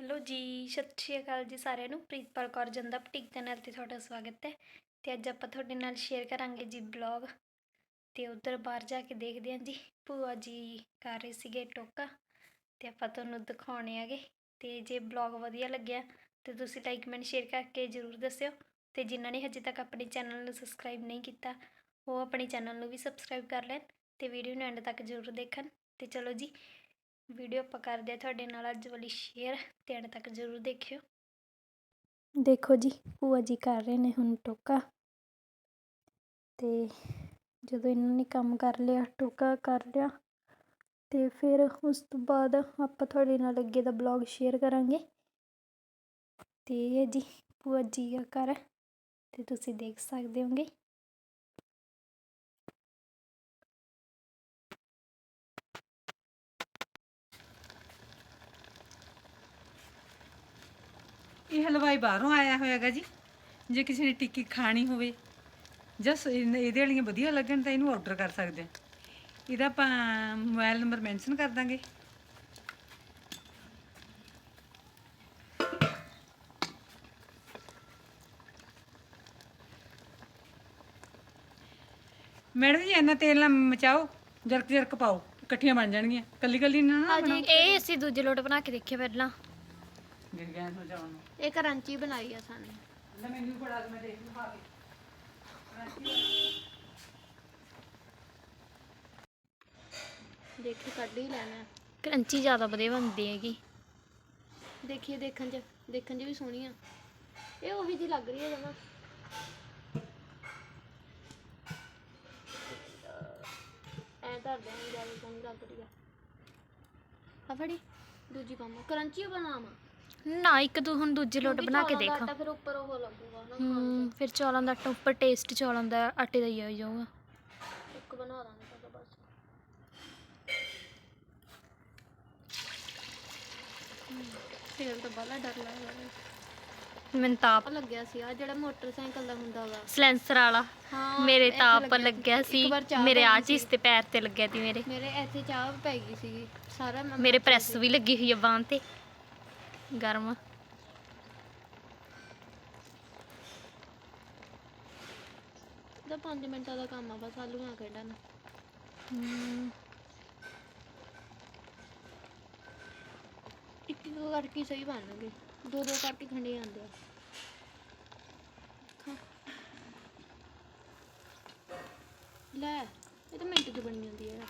Hello ਜੀ, ਸਤਿ ਸ਼੍ਰੀ ਅਕਾਲ ਜੀ ਸਾਰਿਆਂ ਨੂੰ। ਪ੍ਰੀਤਪਾਲ ਕੌਰ ਜੰਦਾ ਬੁਟੀਕ ਨਾਲ ਤੇ ਤੁਹਾਡਾ ਸਵਾਗਤ ਹੈ। ਤੇ ਅੱਜ ਆਪਾਂ ਤੁਹਾਡੇ ਨਾਲ ਸ਼ੇਅਰ ਕਰਾਂਗੇ ਜੀ ਬਲੌਗ ਤੇ ਉਧਰ ਬਾਹਰ ਜਾ ਕੇ ਦੇਖਦੇ ਹਾਂ ਜੀ, ਭੂਆ ਜੀ ਕਰ ਰਹੇ ਸੀਗੇ ਟੋਕਾ। ਤੇ ਆਪਾਂ ਤੁਹਾਨੂੰ ਦਿਖਾਉਣੇ ਆਗੇ ਤੇ ਜੇ ਬਲੌਗ ਵਧੀਆ ਲੱਗਿਆ, ਤੇ ਤੁਸੀਂ ਲਾਈਕ ਕਮੈਂਟ ਸ਼ੇਅਰ ਕਰਕੇ ਜਰੂਰ ਦੱਸਿਓ। ਤੇ ਜਿਨ੍ਹਾਂ ਨੇ ਹਜੇ ਤੱਕ ਆਪਣੇ ਚੈਨਲ ਨੂੰ ਸਬਸਕ੍ਰਾਈਬ ਨਹੀਂ ਕੀਤਾ, ਉਹ ਆਪਣੇ ਚੈਨਲ ਨੂੰ ਵੀ ਸਬਸਕ੍ਰਾਈਬ ਕਰ ਲੈਣ ਤੇ ਵੀਡੀਓ ਨੂੰ ਐਂਡ ਤੱਕ ਜਰੂਰ ਦੇਖਣ। ਤੇ ਚਲੋ ਜੀ ਵੀਡੀਓ ਆਪਾਂ ਕਰਦੇ ਆ ਤੁਹਾਡੇ ਨਾਲ ਅੱਜ ਵਾਲੀ ਸ਼ੇਅਰ ਤੇ ਐਂਡ ਤੱਕ ਜ਼ਰੂਰ ਦੇਖਿਓ। ਦੇਖੋ ਜੀ, ਭੂਆ ਜੀ ਕਰ ਰਹੇ ਨੇ ਹੁਣ ਟੋਕਾ। ਤੇ ਜਦੋਂ ਇਹਨਾਂ ਨੇ ਕੰਮ ਕਰ ਲਿਆ, ਟੋਕਾ ਕਰ ਲਿਆ, ਤੇ ਫਿਰ ਉਸ ਤੋਂ ਬਾਅਦ ਆਪਾਂ ਤੁਹਾਡੇ ਨਾਲ ਅੱਗੇ ਦਾ ਬਲੌਗ ਸ਼ੇਅਰ ਕਰਾਂਗੇ। ਤੇ ਇਹ ਜੀ, ਭੂਆ ਜੀ ਦਾ ਘਰ, ਤੇ ਤੁਸੀਂ ਦੇਖ ਸਕਦੇ ਹੋਗੇ। ਇਹ ਹਲਵਾਈ ਬਾਹਰੋਂ ਆਇਆ ਹੋਇਆਗਾ ਜੀ। ਜੇ ਕਿਸੇ ਨੇ ਟਿੱਕੀ ਖਾਣੀ ਹੋਵੇ ਜਸ ਇਹਦੇ ਵਾਲੀਆਂ ਵਧੀਆ ਲੱਗਣ ਤਾਂ ਇਹਨੂੰ ਆਰਡਰ ਕਰ ਸਕਦੇ ਆ। ਇਹਦਾ ਆਪਾਂ ਮੋਬਾਈਲ ਨੰਬਰ ਮੈਂਸ਼ਨ ਕਰ ਦਾਂਗੇ। ਮੈਡਮ ਜੀ ਇਹਨਾਂ ਤੇਲ ਨਾ ਮਚਾਓ ਜਰਕ ਜਰਕ ਪਾਓ ਇਕੱਠੀਆਂ ਬਣ ਜਾਣਗੀਆਂ। ਕੱਲੀ ਕੱਲੀ ਨਾ ਨਾ ਬਣਾਓ। ਇਹ ਅਸੀਂ ਦੂਜੇ ਲੋਟ ਬਣਾ ਕੇ ਦੇਖਿਆ ਪਹਿਲਾਂ। ਗਿਆ ਜਾਣ। ਨੂੰ ਇਹ ਕਰੰਚੀ ਬਣਾਈ ਆ ਸਾਨੇ। ਲੈ ਮੈਨੂੰ ਬੜਾ ਮੈਂ ਦੇਖ ਲੂ ਖਾ ਕੇ ਦੇਖੀ ਕੱਢ ਹੀ ਲੈਣਾ। ਕਰੰਚੀ ਜ਼ਿਆਦਾ ਵਧੀਆ ਬਣਦੀ ਹੈਗੀ। ਦੇਖੀਏ ਦੇਖਣ ਚ ਦੇਖਣ ਚ ਵੀ ਸੋਹਣੀ ਆ। ਇਹ ਉਹੀ ਜੀ ਲੱਗ ਰਹੀ ਹੈ ਜਮਾ। ਐ ਧਰਦੇ ਹਾਂ ਜ਼ਿਆਦਾ ਸੋਹਣੀ ਲੱਗ ਰਹੀ ਆ। ਆ ਫੜੀ ਦੂਜੀ ਪਾਵਾਂ। ਕਰੰਚੀ ਬਣਾਵਾਂ। ਨਾ ਇੱਕ ਤੂੰ ਹੁਣ ਦੂਜੇ ਲੋਟ ਬਣਾ ਕੇ ਦੇਖ। ਆਟਾ ਫਿਰ ਉੱਪਰ ਉਹ ਲੱਗੂਗਾ ਨਾ ਖਾਣ ਹੂੰ ਫਿਰ ਚੌਲਾਂ ਦਾ ਆਟਾ ਉੱਪਰ ਟੇਸਟ ਚੌਲਾਂ ਦਾ ਆਟੇ ਦਾ ਹੀ ਆ ਜਾਊਗਾ। ਇੱਕ ਬਣਾ ਦਾਂਗੇ ਤਾਂ ਬਸ। ਫਿਰ ਤਾਂ ਬੜਾ ਡਰ ਲੱਗਦਾ ਮੈਨੂੰ ਤਾਂ ਆਪ ਲੱਗਿਆ ਸੀ ਆ ਜਿਹੜਾ ਮੋਟਰਸਾਈਕਲ ਦਾ ਹੁੰਦਾ ਵਾ। ਸਲੈਂਸਰ ਵਾਲਾ ਹਾਂ ਮੇਰੇ ਤਾਂ ਆਪ ਲੱਗਿਆ ਸੀ। ਮੇਰੇ ਆ ਚੀਜ਼ ਤੇ ਪੈਰ ਤੇ ਲੱਗਿਆ ਸੀ ਮੇਰੇ। ਮੇਰੇ ਇੱਥੇ ਚਾਹ ਪੈ ਗਈ ਸੀ ਸਾਰਾ ਮੇਰੇ ਪ੍ਰੈਸ ਵੀ ਲੱਗੀ ਹੋਈ ਆ ਬਾਂਹ ਤੇ। ਗਰਮ। ਦਾ 5 ਮਿੰਟਾਂ ਦਾ ਕੰਮ ਆ ਬਸ ਆਲੂਆਂ ਕੱਢਣ ਹੂੰ। ਇੱਕ ਇੱਕ ਕਰਕੇ ਸਹੀ ਬਣਨਗੇ ਦੋ ਦੋ ਕਰਕੇ ਖੰਡੇ ਜਾਂਦੇ ਆ। ਲੈ ਇਹ ਤਾਂ ਮਿੰਟ 'ਚ ਬਣ ਜਾਂਦੀ ਹੈ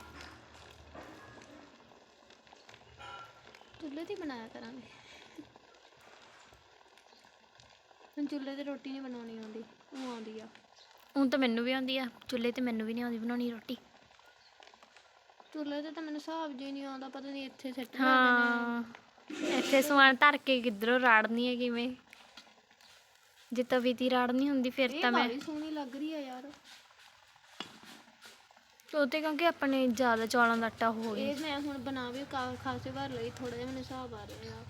ਚੁੱਲ੍ਹੇ ਤੇ ਹੀ ਬਣਾਇਆ ਕਰਾਂਗੇ। ਹੁਣ ਚੁੱਲ੍ਹੇ ਤੇ ਰੋਟੀ ਨਹੀਂ ਬਣਾਉਣੀ ਆਉਂਦੀ ਉਹ ਆਉਂਦੀ ਆ। ਹੁਣ ਤਾਂ ਮੈਨੂੰ ਵੀ ਆਉਂਦੀ ਆ ਚੁੱਲ੍ਹੇ ਤੇ ਮੈਨੂੰ ਵੀ ਨਹੀਂ ਆਉਂਦੀ ਬਣਾਉਣੀ ਰੋਟੀ। ਚੁੱਲ੍ਹੇ ਤੇ ਤਾਂ ਮੈਨੂੰ ਹਿਸਾਬ ਹੀ ਨਹੀਂ ਆਉਂਦਾ ਪਤਾ ਨਹੀਂ ਇੱਥੇ ਸੈੱਟ ਹਾਂ ਇੱਥੇ ਸਮਾਨ ਧਰ ਕੇ ਕਿੱਧਰੋਂ ਰਾੜਨੀ ਹੈ ਕਿਵੇਂ? ਜੇ ਤਵੀ ਦੀ ਰਾੜਨੀ ਹੁੰਦੀ ਫਿਰ ਇਹ ਤਾਂ ਮੈਂ ਬੜੀ ਸੋਹਣੀ ਲੱਗ ਰਹੀ ਆ ਯਾਰ। ਉਹ ਤੇ ਕਿਉਂਕਿ ਆਪਣੇ ਜ਼ਿਆਦਾ ਚੌਲਾਂ ਦਾ ਆਟਾ ਹੋ ਗਿਆ। ਇਹ ਮੈਂ ਹੁਣ ਬਣਾ ਵੀ ਕਾ- ਖਾਸੇ ਵਾਰ ਲਈ ਥੋੜਾ ਜਿਹਾ ਮੈਨੂੰ ਹਿਸਾਬ ਆ ਰਿਹਾ ਆ।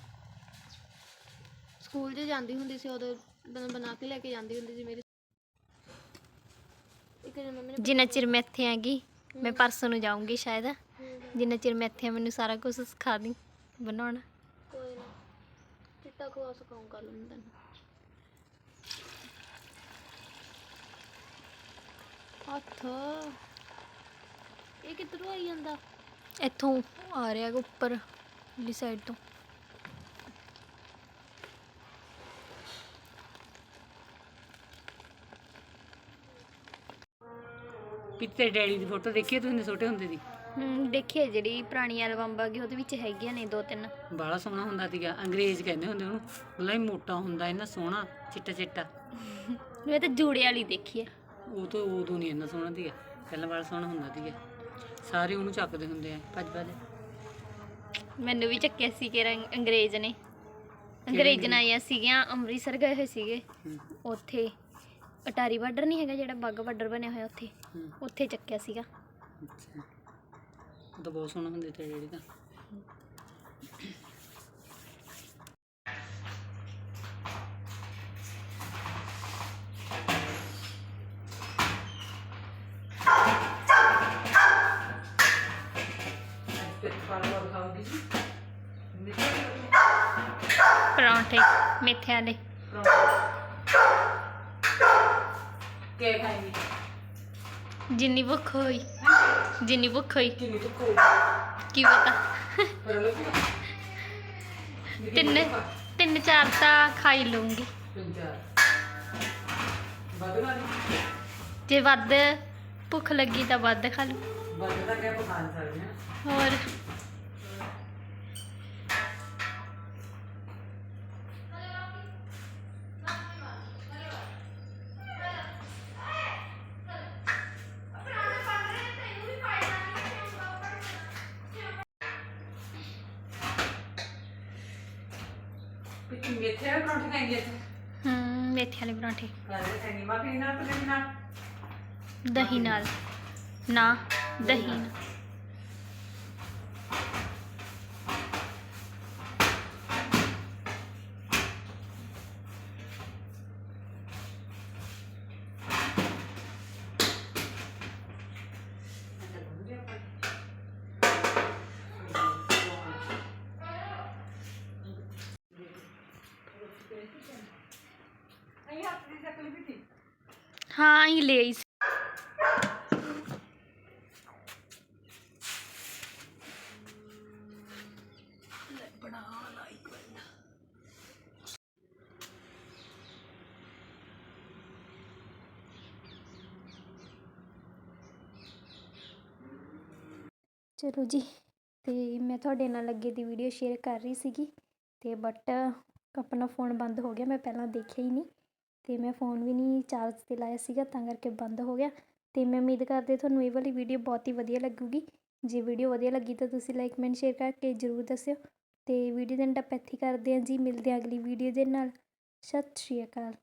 ਸਕੂਲ 'ਚ ਜਾਂਦੀ ਹੁੰਦੀ ਸੀ ਉਦੋਂ ਬਣਾ ਬਣਾ ਕੇ ਲੈ ਕੇ ਜਾਂਦੀ ਹੁੰਦੀ ਸੀ ਮੇਰੀ। ਇੱਕ ਦਿਨ ਮੰਮੀ ਨੇ ਜਿੰਨਾ ਚਿਰ ਮੈਂ ਇੱਥੇ ਆਂਗੀ ਮੈਂ ਪਰਸੋਂ ਨੂੰ ਜਾਊਂਗੀ ਸ਼ਾਇਦ। ਜਿੰਨਾ ਚਿਰ ਮੈਂ ਇੱਥੇ ਆ ਮੈਨੂੰ ਸਾਰਾ ਕੁਝ ਸਿਖਾ ਦੀ ਬਣਾਉਣਾ। ਕੋਈ ਨਾ ਚਿੱਟਾ ਖਵਾ ਸਕਾਉਂ ਕਰ ਲੂੰ ਤੈਨੂੰ। ਹੱਥ। ਇਹ ਕਿੱਧਰੋਂ ਆਈ ਜਾਂਦਾ? ਇੱਥੋਂ ਆ ਰਿਹਾ ਗਾ ਉੱਪਰ ਵਾਲੀ ਸਾਈਡ ਤੋਂ। ਪਿੱਤੇ ਡੈਡੀ ਦੀ ਫੋਟੋ ਦੇਖੀ ਤੁਸੀਂ ਛੋਟੇ ਹੁੰਦੇ ਦੀ? ਹੂੰ ਦੇਖੀਏ ਜਿਹੜੀ ਪੁਰਾਣੀ ਐਲਬਮ ਬਾਗੀ ਉਹਦੇ ਵਿੱਚ ਹੈਗੀਆਂ ਨੇ ਦੋ ਤਿੰਨ। ਬਾਲਾ ਸੋਹਣਾ ਹੁੰਦਾ ਸੀਗਾ ਅੰਗਰੇਜ਼ ਕਹਿੰਦੇ ਹੁੰਦੇ ਉਹਨੂੰ ਬੜਾ ਹੀ ਮੋਟਾ ਹੁੰਦਾ ਇੰਨਾ ਸੋਹਣਾ ਚਿੱਟਾ ਚਿੱਟਾ। ਮੈਂ ਤਾਂ ਜੂੜੇ ਵਾਲੀ ਦੇਖੀ ਹੈ ਉਹ ਤੋਂ ਉਦੋਂ ਨਹੀਂ ਇੰਨਾ ਸੋਹਣਾ ਸੀਗਾ ਪਹਿਲਾਂ ਬੜਾ ਸੋਹਣਾ ਹੁੰਦਾ ਸੀਗਾ। ਸਾਰੇ ਉਹਨੂੰ ਚੱਕਦੇ ਹੁੰਦੇ ਆ ਭੱਜ ਭੱਜ। ਮੈਨੂੰ ਵੀ ਚੱਕਿਆ ਸੀ ਕਿ ਰੰਗ- ਅੰਗਰੇਜ਼ ਨੇ। ਅੰਗਰੇਜ਼ਾਂ ਆਈਆਂ ਸੀਗੀਆਂ ਅੰਮ੍ਰਿਤਸਰ ਗਏ ਹੋਏ ਸੀਗੇ। ਉੱਥੇ ਅਟਾਰੀ ਬਾਰਡਰ ਨਹੀਂ ਹੈਗਾ ਜਿਹੜਾ ਬਾਗਾ ਬਾਰਡਰ ਬਣਿਆ ਹੋਇਆ ਉੱਥੇ। ਹੂੰ, ਉੱਥੇ ਚੱਕਿਆ ਸੀਗਾ। ਅੱਛਾ। ਉਹ ਤਾਂ ਬਹੁਤ ਸੋਹਣਾ ਹੁੰਦੇ ਤੇ ਡੈਡੀ ਤਾਂ ਪਰੌਂਠੇ ਮੇਥੇ ਵਾਲੇ ਕੇ ਖਾਏਂਗੀ। ਜਿੰਨੀ ਭੁੱਖ ਹੋਈ ਜਿੰਨੀ ਭੁੱਖ ਹੋਈ। ਕਿੰਨੀ ਤੂੰ ਕੋਈ ਕੀ ਪਤਾ। ਪਰ ਲੋ ਤਿੰਨ ਤਿੰਨ ਚਾਰ ਤਾਂ ਖਾਈ ਨਹੀਂ ਜੇ ਵੱਧ ਭੁੱਖ ਲੱਗੀ ਤਾਂ ਵੱਧ ਖਾ ਲੂ ਬਦਲਾ ਕਿਆ ਪਕਾਨ ਸਕਦੇ ਹੋਰ? ਮੇਥੇ ਵਾਲੇ ਪਰੌਂਠੇ ਖਾਏਂਗੇ ਇੱਥੇ ਹੂੰ ਮੇਥੇ ਵਾਲੇ ਪਰੌਂਠੇ। ਤੇ ਨਾਲ? ਦਹੀਂ ਨਾਲ। ਨਾ ਦਹੀਂ ਨਾਲ। ਹਾਂ ਹੀ ਲੈ ਆਈ ਸੀ। ਚਲੋ ਜੀ, ਤੇ ਮੈਂ ਤੁਹਾਡੇ ਨਾਲ ਅੱਗੇ ਦੀ ਵੀਡੀਓ ਸ਼ੇਅਰ ਕਰ ਰਹੀ ਸੀਗੀ, ਤੇ ਬਟ ਆਪਣਾ ਫੋਨ ਬੰਦ ਹੋ ਗਿਆ, ਮੈਂ ਪਹਿਲਾਂ ਦੇਖਿਆ ਹੀ ਨਹੀਂ। ਅਤੇ ਮੈਂ ਫੋਨ ਵੀ ਨਹੀਂ ਚਾਰਜ ਤੇ ਲਾਇਆ ਸੀਗਾ, ਤਾਂ ਕਰਕੇ ਬੰਦ ਹੋ ਗਿਆ। ਅਤੇ ਮੈਂ ਉਮੀਦ ਕਰਦੀ ਤੁਹਾਨੂੰ ਇਹ ਵਾਲੀ ਵੀਡੀਓ ਬਹੁਤ ਹੀ ਵਧੀਆ ਲੱਗੂਗੀ। ਜੇ ਵੀਡੀਓ ਵਧੀਆ ਲੱਗੀ ਤਾਂ ਤੁਸੀਂ ਲਾਈਕ ਕਮੈਂਟ ਸ਼ੇਅਰ ਕਰਕੇ ਜਰੂਰ ਦੱਸਿਓ। ਅਤੇ ਵੀਡੀਓ ਦੇ ਐਂਡ ਆਪਾਂ ਇੱਥੇ ਕਰਦੇ ਹਾਂ ਜੀ, ਮਿਲਦੇ ਹਾਂ ਅਗਲੀ ਵੀਡੀਓ ਦੇ ਨਾਲ। ਸਤਿ ਸ਼੍ਰੀ ਅਕਾਲ।